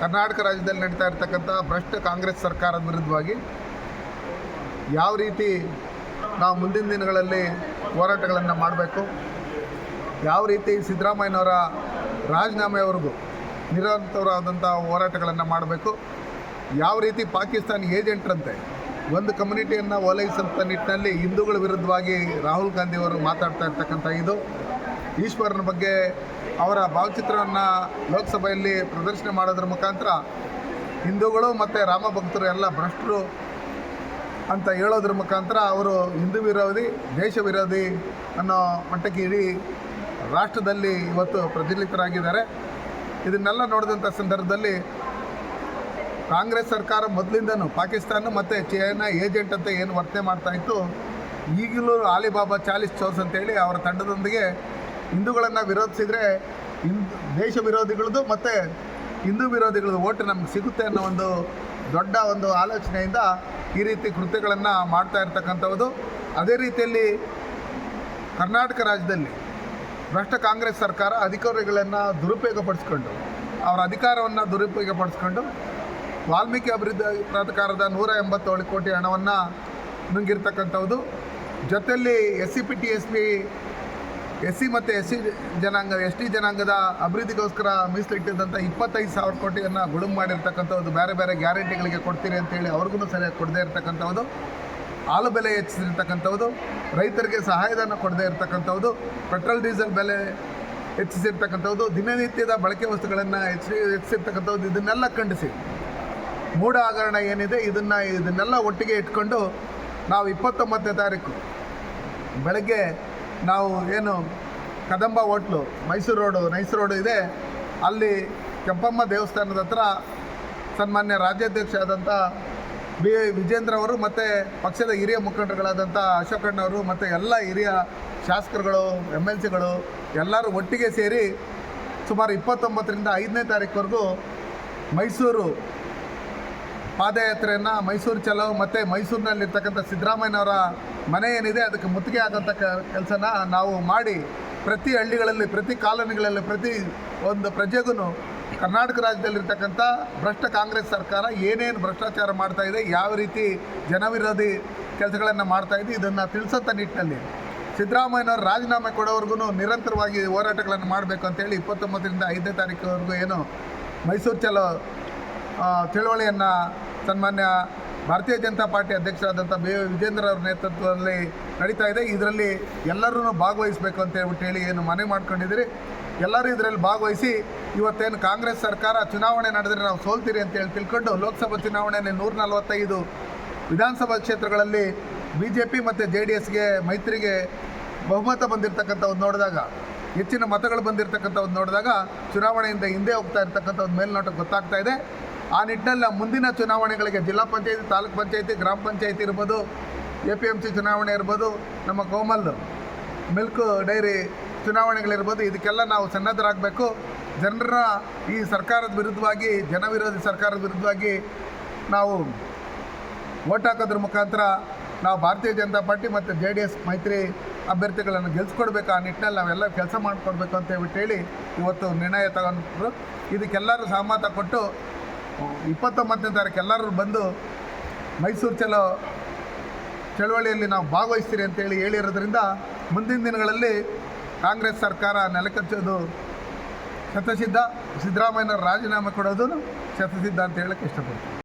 ಕರ್ನಾಟಕ ರಾಜ್ಯದಲ್ಲಿ ನಡೀತಾ ಇರ್ತಕ್ಕಂಥ ಭ್ರಷ್ಟ ಕಾಂಗ್ರೆಸ್ ಸರ್ಕಾರದ ವಿರುದ್ಧವಾಗಿ ಯಾವ ರೀತಿ ನಾವು ಮುಂದಿನ ದಿನಗಳಲ್ಲಿ ಹೋರಾಟಗಳನ್ನು ಮಾಡಬೇಕು, ಯಾವ ರೀತಿ ಸಿದ್ದರಾಮಯ್ಯನವರ ರಾಜೀನಾಮೆವರೆಗೂ ನಿರಂತರವಾದಂಥ ಹೋರಾಟಗಳನ್ನು ಮಾಡಬೇಕು, ಯಾವ ರೀತಿ ಪಾಕಿಸ್ತಾನ ಏಜೆಂಟ್ರಂತೆ ಒಂದು ಕಮ್ಯುನಿಟಿಯನ್ನು ಓಲೈಸಂಥ ನಿಟ್ಟಿನಲ್ಲಿ ಹಿಂದೂಗಳ ವಿರುದ್ಧವಾಗಿ ರಾಹುಲ್ ಗಾಂಧಿಯವರು ಮಾತಾಡ್ತಾ ಇರ್ತಕ್ಕಂಥ ಇದು. ಈಶ್ವರನ ಬಗ್ಗೆ ಅವರ ಭಾವಚಿತ್ರವನ್ನು ಲೋಕಸಭೆಯಲ್ಲಿ ಪ್ರದರ್ಶನ ಮಾಡೋದ್ರ ಮುಖಾಂತರ ಹಿಂದೂಗಳು ಮತ್ತು ರಾಮ ಭಕ್ತರು ಎಲ್ಲ ಭ್ರಷ್ಟರು ಅಂತ ಹೇಳೋದ್ರ ಮುಖಾಂತರ ಅವರು ಹಿಂದೂ ವಿರೋಧಿ, ದೇಶ ವಿರೋಧಿ ಅನ್ನೋ ಮಟ್ಟಕ್ಕೆ ಇಡೀ ರಾಷ್ಟ್ರದಲ್ಲಿ ಇವತ್ತು ಪ್ರಚಲಿತರಾಗಿದ್ದಾರೆ ಇದನ್ನೆಲ್ಲ ನೋಡಿದಂಥ ಸಂದರ್ಭದಲ್ಲಿ ಕಾಂಗ್ರೆಸ್ ಸರ್ಕಾರ ಮೊದಲಿಂದನೂ ಪಾಕಿಸ್ತಾನ ಮತ್ತು ಚೈನಾ ಏಜೆಂಟ್ ಅಂತ ಏನು ವರ್ತನೆ ಮಾಡ್ತಾ ಇತ್ತು. ಈಗಲೂ ಆಲಿಬಾಬಾ ಚಾಲಿಸ್ ಚೌಸ್ ಅಂತೇಳಿ ಅವರ ತಂಡದೊಂದಿಗೆ ಹಿಂದೂಗಳನ್ನು ವಿರೋಧಿಸಿದರೆ ಹಿಂದ್ ದೇಶ ವಿರೋಧಿಗಳದ್ದು ಮತ್ತು ಹಿಂದೂ ವಿರೋಧಿಗಳದ್ದು ಓಟು ನಮ್ಗೆ ಸಿಗುತ್ತೆ ಅನ್ನೋ ಒಂದು ದೊಡ್ಡ ಒಂದು ಆಲೋಚನೆಯಿಂದ ಈ ರೀತಿ ಕೃತ್ಯಗಳನ್ನು ಮಾಡ್ತಾ ಇರ್ತಕ್ಕಂಥದ್ದು ಅದೇ ರೀತಿಯಲ್ಲಿ ಕರ್ನಾಟಕ ರಾಜ್ಯದಲ್ಲಿ ಭ್ರಷ್ಟ ಕಾಂಗ್ರೆಸ್ ಸರ್ಕಾರ ಅಧಿಕಾರಿಗಳನ್ನು ದುರುಪಯೋಗಪಡಿಸ್ಕೊಂಡು, ಅವರ ಅಧಿಕಾರವನ್ನು ದುರುಪಯೋಗಪಡಿಸ್ಕೊಂಡು ವಾಲ್ಮೀಕಿ ಅಭಿವೃದ್ಧಿ ಪ್ರಾಧಿಕಾರದ ನೂರ ಎಂಬತ್ತೇಳು ಕೋಟಿ ಹಣವನ್ನು ನುಂಗಿರ್ತಕ್ಕಂಥದ್ದು ಜೊತೆಯಲ್ಲಿ S C P, T, S P S C ಮತ್ತು ಎಸ್ ಸಿ ಜನಾಂಗ ಎಸ್ ಟಿ ಜನಾಂಗದ ಅಭಿವೃದ್ಧಿಗೋಸ್ಕರ ಮೀಸಲಿಟ್ಟಿದ್ದಂಥ ಇಪ್ಪತ್ತೈದು ಸಾವಿರ ಕೋಟಿಯನ್ನು ಗುಳುಂ ಮಾಡಿರ್ತಕ್ಕಂಥದ್ದು, ಬೇರೆ ಬೇರೆ ಗ್ಯಾರಂಟಿಗಳಿಗೆ ಕೊಡ್ತೀರಿ ಅಂತೇಳಿ ಅವ್ರಿಗೂ ಸರಿಯಾಗಿ ಕೊಡದೇ ಇರತಕ್ಕಂಥದ್ದು ಹಾಲು ಬೆಲೆ ಹೆಚ್ಚಿಸಿರ್ತಕ್ಕಂಥದ್ದು ರೈತರಿಗೆ ಸಹಾಯಧನ ಕೊಡದೇ ಇರತಕ್ಕಂಥದ್ದು ಪೆಟ್ರೋಲ್, ಡೀಸೆಲ್ ಬೆಲೆ ಹೆಚ್ಚಿಸಿರ್ತಕ್ಕಂಥದ್ದು ದಿನನಿತ್ಯದ ಬಳಕೆ ವಸ್ತುಗಳನ್ನು ಹೆಚ್ಚಿ ಹೆಚ್ಚಿರ್ತಕ್ಕಂಥದ್ದು ಇದನ್ನೆಲ್ಲ ಖಂಡಿಸಿ. ಮೂಢ ಹಗರಣ ಏನಿದೆ, ಇದನ್ನು, ಇದನ್ನೆಲ್ಲ ಒಟ್ಟಿಗೆ ಇಟ್ಕೊಂಡು ನಾವು ಇಪ್ಪತ್ತೊಂಬತ್ತನೇ ತಾರೀಕು ಬೆಳಗ್ಗೆ ನಾವು ಏನು Kadamba hotel, Mysore road nice road ಇದೆ. ಅಲ್ಲಿ ಕೆಂಪಮ್ಮ ದೇವಸ್ಥಾನದ ಹತ್ರ ಸನ್ಮಾನ್ಯ ರಾಜ್ಯಾಧ್ಯಕ್ಷ ಆದಂಥ ಬಿ ವಿಜೇಂದ್ರ ಅವರು ಮತ್ತು ಪಕ್ಷದ ಹಿರಿಯ ಮುಖಂಡರುಗಳಾದಂಥ ಅಶೋಕಣ್ಣವರು ಮತ್ತು ಎಲ್ಲ ಹಿರಿಯ ಶಾಸಕರುಗಳು ಎಂ ಎಲ್ ಸಿಗಳು ಎಲ್ಲರೂ ಒಟ್ಟಿಗೆ ಸೇರಿ ಸುಮಾರು ಇಪ್ಪತ್ತೊಂಬತ್ತರಿಂದ ಐದನೇ ತಾರೀಕುವರೆಗೂ ಮೈಸೂರು ಪಾದಯಾತ್ರೆಯನ್ನು, ಮೈಸೂರು ಚಲೋ ಮತ್ತು ಮೈಸೂರಿನಲ್ಲಿರ್ತಕ್ಕಂಥ ಸಿದ್ದರಾಮಯ್ಯನವರ ಮನೆ ಏನಿದೆ ಅದಕ್ಕೆ ಮುತ್ತಿಗೆ ಆಗೋಂಥ ಕೆಲಸನ ನಾವು ಮಾಡಿ ಪ್ರತಿ ಹಳ್ಳಿಗಳಲ್ಲಿ, ಪ್ರತಿ ಕಾಲೋನಿಗಳಲ್ಲಿ, ಪ್ರತಿ ಒಂದು ಪ್ರಜೆಗೂ ಕರ್ನಾಟಕ ರಾಜ್ಯದಲ್ಲಿರ್ತಕ್ಕಂಥ ಭ್ರಷ್ಟ ಕಾಂಗ್ರೆಸ್ ಸರ್ಕಾರ ಏನೇನು ಭ್ರಷ್ಟಾಚಾರ ಮಾಡ್ತಾ ಇದೆ, ಯಾವ ರೀತಿ ಜನವಿರೋಧಿ ಕೆಲಸಗಳನ್ನು ಮಾಡ್ತಾ ಇದೆ, ಇದನ್ನು ತಿಳಿಸೋಂಥ ನಿಟ್ಟಿನಲ್ಲಿ ಸಿದ್ದರಾಮಯ್ಯನವರು ರಾಜೀನಾಮೆ ಕೊಡೋವರೆಗೂ ನಿರಂತರವಾಗಿ ಹೋರಾಟಗಳನ್ನು ಮಾಡಬೇಕು ಅಂತೇಳಿ ಇಪ್ಪತ್ತೊಂಬತ್ತರಿಂದ ಐದನೇ ತಾರೀಕುವರೆಗೂ ಏನು ಮೈಸೂರು ಚಲೋ ತಿಳುವಳಿಯನ್ನು ಸನ್ಮಾನ್ಯ ಭಾರತೀಯ ಜನತಾ ಪಾರ್ಟಿ ಅಧ್ಯಕ್ಷರಾದಂಥ ಬಿ ವಿಜೇಂದ್ರ ಅವರ ನೇತೃತ್ವದಲ್ಲಿ ನಡೀತಾ ಇದೆ. ಇದರಲ್ಲಿ ಎಲ್ಲರೂ ಭಾಗವಹಿಸಬೇಕು ಅಂತ ಹೇಳ್ಬಿಟ್ಟು ಹೇಳಿ ಏನು ಮನೆ ಮಾಡ್ಕೊಂಡಿದ್ದೀರಿ? ಎಲ್ಲರೂ ಇದರಲ್ಲಿ ಭಾಗವಹಿಸಿ ಇವತ್ತೇನು ಕಾಂಗ್ರೆಸ್ ಸರ್ಕಾರ ಚುನಾವಣೆ ನಡೆದರೆ ನಾವು ಸೋಲ್ತೀರಿ ಅಂತ ಹೇಳಿ ತಿಳ್ಕೊಂಡು ಲೋಕಸಭಾ ಚುನಾವಣೆಯಲ್ಲಿ ನೂರ ನಲವತ್ತೈದು ವಿಧಾನಸಭಾ ಕ್ಷೇತ್ರಗಳಲ್ಲಿ ಬಿ ಜೆ ಪಿ ಮತ್ತು ಜೆ ಡಿ ಎಸ್ಗೆ ಮೈತ್ರಿಗೆ ಬಹುಮತ ಬಂದಿರತಕ್ಕಂಥದ್ದು ನೋಡಿದಾಗ, ಹೆಚ್ಚಿನ ಮತಗಳು ಬಂದಿರತಕ್ಕಂಥದ್ದು ನೋಡಿದಾಗ ಚುನಾವಣೆಯಿಂದ ಹಿಂದೆ ಹೋಗ್ತಾ ಇರ್ತಕ್ಕಂಥ ಒಂದು ಮೇಲ್ನೋಟ ಗೊತ್ತಾಗ್ತಾ ಇದೆ. ಆ ನಿಟ್ಟಿನಲ್ಲಿ ಮುಂದಿನ ಚುನಾವಣೆಗಳಿಗೆ ಜಿಲ್ಲಾ ಪಂಚಾಯತಿ, ತಾಲೂಕು ಪಂಚಾಯತಿ, ಗ್ರಾಮ ಪಂಚಾಯತಿ ಇರ್ಬೋದು ಎ ಪಿ ಎಂ ಸಿ ಚುನಾವಣೆ ಇರ್ಬೋದು, ನಮ್ಮ ಕೋಮಲ್ ಮಿಲ್ಕ್ ಡೈರಿ ಚುನಾವಣೆಗಳಿರ್ಬೋದು, ಇದಕ್ಕೆಲ್ಲ ನಾವು ಸನ್ನದ್ಧರಾಗಬೇಕು. ಜನರ ಈ ಸರ್ಕಾರದ ವಿರುದ್ಧವಾಗಿ, ಜನವಿರೋಧಿ ಸರ್ಕಾರದ ವಿರುದ್ಧವಾಗಿ ನಾವು ಓಟ್ ಹಾಕೋದ್ರ ಮುಖಾಂತರ ನಾವು ಭಾರತೀಯ ಜನತಾ ಪಾರ್ಟಿ ಮತ್ತು ಜೆ ಡಿ ಎಸ್ ಮೈತ್ರಿ ಅಭ್ಯರ್ಥಿಗಳನ್ನು ಗೆಲ್ಸ್ಕೊಡ್ಬೇಕು. ಆ ನಿಟ್ಟಿನಲ್ಲಿ ನಾವೆಲ್ಲ ಕೆಲಸ ಮಾಡಿಕೊಡ್ಬೇಕು ಅಂತ ಹೇಳ್ಬಿಟ್ಟು ಹೇಳಿ ಇವತ್ತು ನಿರ್ಣಯ ತಗೊಂಡ್ರು. ಇದಕ್ಕೆಲ್ಲರೂ ಸಹಮತ ಕೊಟ್ಟು ಇಪ್ಪತ್ತೊಂಬತ್ತನೇ ತಾರೀಕು ಎಲ್ಲರೂ ಬಂದು ಮೈಸೂರು ಚಲೋ ಚಳವಳಿಯಲ್ಲಿ ನಾವು ಭಾಗವಹಿಸ್ತೀರಿ ಅಂತೇಳಿ ಹೇಳಿರೋದ್ರಿಂದ ಮುಂದಿನ ದಿನಗಳಲ್ಲಿ ಕಾಂಗ್ರೆಸ್ ಸರ್ಕಾರ ನೆಲಕಚ್ಚೋದು ಶತಸಿದ್ಧ ಸಿದ್ದರಾಮಯ್ಯನವ್ರ ರಾಜೀನಾಮೆ ಕೊಡೋದು ಶತಸಿದ್ಧ ಅಂತ ಹೇಳಕ್ಕೆ ಇಷ್ಟಪಡ್ತೀನಿ.